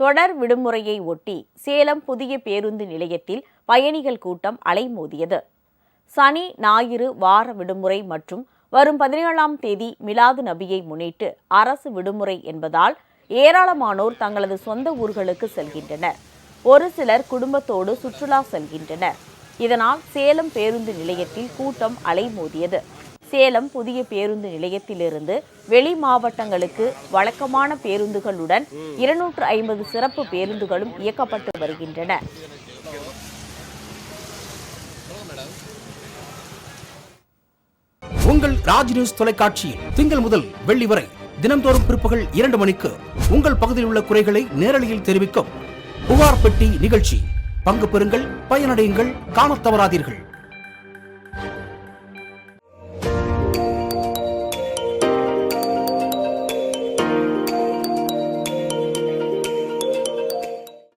தொடர் விடுமுறையை ஒட்டி சேலம் புதிய பேருந்து நிலையத்தில் பயணிகள் கூட்டம் அலைமோதியது. சனி ஞாயிறு வார விடுமுறை மற்றும் வரும் பதினேழாம் தேதி மிலாது நபியை முன்னிட்டு அரசு விடுமுறை என்பதால் ஏராளமானோர் தங்களது சொந்த ஊர்களுக்கு செல்கின்றனர். ஒரு சிலர் குடும்பத்தோடு சுற்றுலா செல்கின்றனர். இதனால் சேலம் பேருந்து நிலையத்தில் கூட்டம் அலைமோதியது. சேலம் புதிய பேருந்து நிலையத்திலிருந்து வெளி மாவட்டங்களுக்கு வழக்கமான பேருந்துகளுடன் இருநூற்று ஐம்பது சிறப்பு பேருந்துகளும் இயக்கப்பட்டு வருகின்றன. உங்கள் ராஜ் நியூஸ் தொலைக்காட்சியில் திங்கள் முதல் வெள்ளி வரை தினம்தோறும் பிற்பகல் இரண்டு மணிக்கு உங்கள் பகுதியில் உள்ள குறைகளை நேரலையில் தெரிவிக்கும் புகார் பெட்டி நிகழ்ச்சி. பங்கு பெறுங்கள் பயனடையுங்கள் காணத் தவறாதீர்கள்.